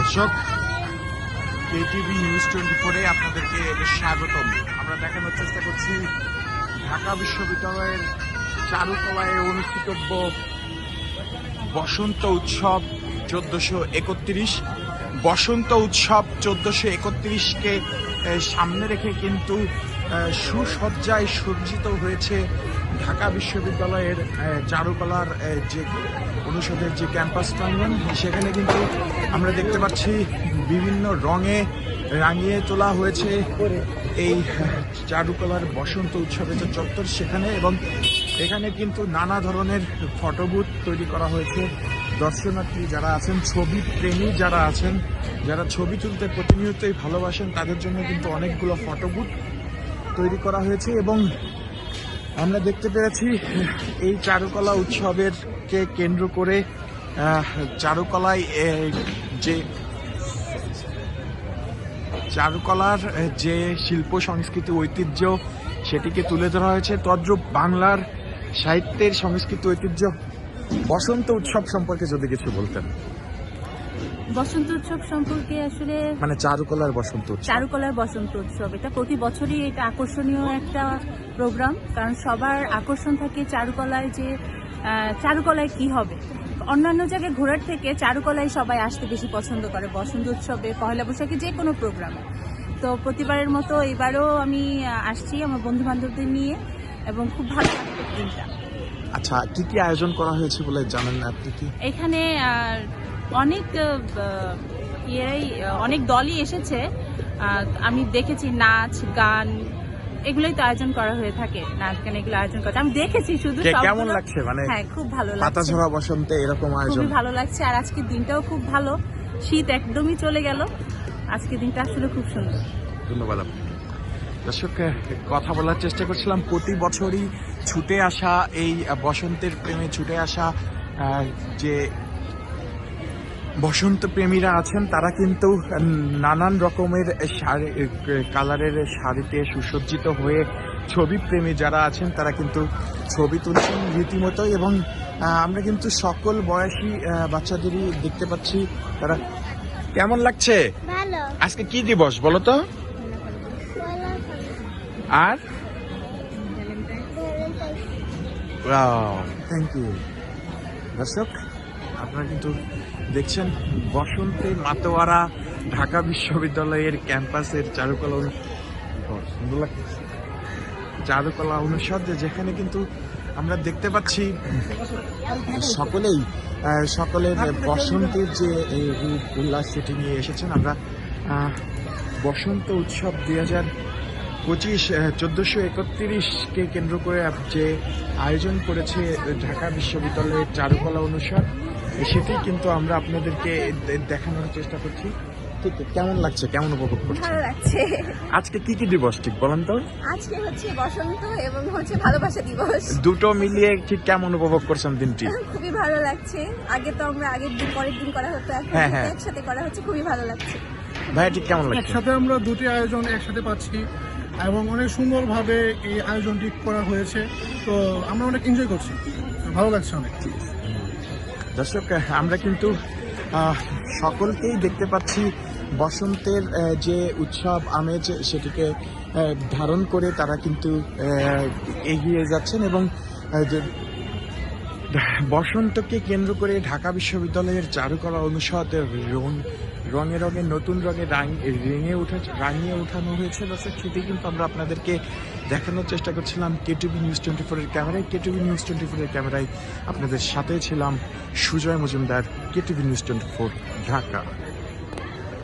দর্শক KTV news twenty ফোরে আপনাদেরকে স্বাগতম। আমরা দেখানোর চেষ্টা করছি ঢাকা বিশ্ববিদ্যালয়ের চারুকলায় অনুষ্ঠিতব্য বসন্ত উৎসব চোদ্দশো একত্রিশ। বসন্ত উৎসব চোদ্দশো একত্রিশকে সামনে রেখে কিন্তু সুসজ্জায় সজ্জিত হয়েছে ঢাকা বিশ্ববিদ্যালয়ের চারুকলার যে অনুষদের যে ক্যাম্পাস প্রাঙ্গণ, সেখানে কিন্তু আমরা দেখতে পাচ্ছি বিভিন্ন রঙে রাঙিয়ে তোলা হয়েছে এই চারুকলার বসন্ত উৎসবের যে চত্বর সেখানে এবং এখানে কিন্তু নানা ধরনের ফটোবুথ তৈরি করা হয়েছে। দর্শনার্থী যারা আছেন, ছবি প্রেমী যারা আছেন, যারা ছবি তুলতে প্রতিনিয়তই ভালোবাসেন, তাদের জন্য কিন্তু অনেকগুলো ফটোবুথ তৈরি করা হয়েছে এবং আমরা দেখতে পেরেছি, এই চারুকলা উৎসবের কে কেন্দ্র করে চারুকলায় যে চারুকলার যে শিল্প, সংস্কৃতি, ঐতিহ্য সেটিকে তুলে ধরা হয়েছে, তদ্রূপ বাংলার সাহিত্যের সংস্কৃতি, ঐতিহ্য বসন্ত উৎসব সম্পর্কে যদি কিছু বলতেন। বসন্ত উৎসব সম্পর্কে আসলে মানে চারুকলার বসন্ত উৎসব। চারুকলার বসন্ত উৎসব। এটা প্রতি বছরই এটা আকর্ষণীয় একটা প্রোগ্রাম কারণ সবার আকর্ষণ থাকে চারুকলায় যে চারুকলায় কি হবে। অন্যান্য জায়গায় ঘোরার থেকে চারুকলায় সবাই আসতে বেশি পছন্দ করে বসন্ত উৎসবে পহেলা বৈশাখে যে কোনো প্রোগ্রামে। তো প্রতিবারের মতো এবারও আমি আসছি আমার বন্ধু বান্ধবদের নিয়ে এবং খুব ভালো লাগছে দিনটা। আচ্ছা কি কি আয়োজন করা হয়েছে বলে জানেন আপনি কি? এখানে অনেক আহ, ইয়েরাই অনেক দলই এসেছে। আমি দেখেছি নাচ গান এগুলোই তো আয়োজন করা হয়ে থাকে। নাচ গান এগুলো আয়োজন করা আমি দেখেছি শুধু কেমন লাগছে? মানে হ্যাঁ খুব ভালো পাতা লাগছে। ঝরা বসন্তে এরকম আয়োজন? খুবই ভালো লাগছে। আর আজকের দিনটাও খুব ভালো। শীত একদমই চলে গেল। আজকের দিনটা আসলে খুব সুন্দর। ধন্যবাদ আপনাকে। দর্শক কথা বলার চেষ্টা করছিলাম। প্রতি বছরই ছুটে আসা এই বসন্তের প্রেমে ছুটে আসা যে বসন্ত প্রেমীরা আছেন তারা কিন্তু নানান রকমের শাড়ি কালারের শাড়িতে সুসজ্জিত হয়ে ছবি প্রেমী যারা আছেন তারা কিন্তু ছবি তুলছেন রীতিমতো এবং আমরা কিন্তু সকল বয়সী বাচ্চাদেরই দেখতে পাচ্ছি তারা কেমন লাগছে? আজকে কি দিবস বলো তো? আর? Thank you. দর্শক আপনারা কিন্তু দেখছেন বসন্তে মাতোয়ারা ঢাকা বিশ্ববিদ্যালয়ের ক্যাম্পাসের চারুকলা সুন্দর লাগছে। চারুকলা অনুষদ যেখানে কিন্তু আমরা দেখতে পাচ্ছি সকলেই সকলের বসন্তের যে এই উল্লাস সেটি নিয়ে এসেছেন আমরা বসন্ত উৎসব দুই হাজার পঁচিশ চোদ্দোশো একত্রিশকে কেন্দ্র করে যে আয়োজন করেছে ঢাকা বিশ্ববিদ্যালয়ের চারুকলা অনুষদ সেটি কিন্তু আমরা আপনাদেরকে দেখানোর চেষ্টা করছি। ঠিক কেমন লাগছে? কেমন উপভোগ করছেন? ভালো লাগছে। আজকে কি কি দিবস ঠিক বলেন তো? আজকে হচ্ছে বসন্ত এবং হচ্ছে ভালোবাসা দিবস। দুটো মিলিয়ে ঠিক কেমন উপভোগ করছেন দিনটি? খুবই ভালো লাগছে। আগে তো আমরা আগের দিন পরের দিন করা হতো এখন হ্যাঁ, হ্যাঁ। একসাথে করা হচ্ছে খুবই ভালো লাগছে। ভাইয়া ঠিক কেমন লাগছে? একসাথে আমরা দুটি আয়োজন একসাথে পাচ্ছি এবং অনেক সুন্দরভাবে এই আয়োজনটি করা হয়েছে। তো আমরা অনেক এনজয় করছি। ভালো লাগছে অনেক। দর্শক আমরা কিন্তু সকলকেই দেখতে পাচ্ছি বসন্তের যে উৎসব, আমেজ, সেটিকে ধারণ করে তারা কিন্তু এগিয়ে যাচ্ছেন এবং বসন্তকে কেন্দ্র করে ঢাকা বিশ্ববিদ্যালয়ের চারুকলা অনুষদ রং রঙে রঙে, নতুন রঙে রেঙে উঠে রাঙিয়ে উঠানো হয়েছে দর্শক, সেটি কিন্তু আমরা আপনাদেরকে দেখানোর চেষ্টা করছিলাম কে টিভি নিউজ টোয়েন্টি ফোরের ক্যামেরায়। কে কেটিভি নিউজ টোয়েন্টি ফোরের ক্যামেরায় আপনাদের সাথে ছিলাম সুজয় মজুমদার কে TV news twenty four, Dhaka.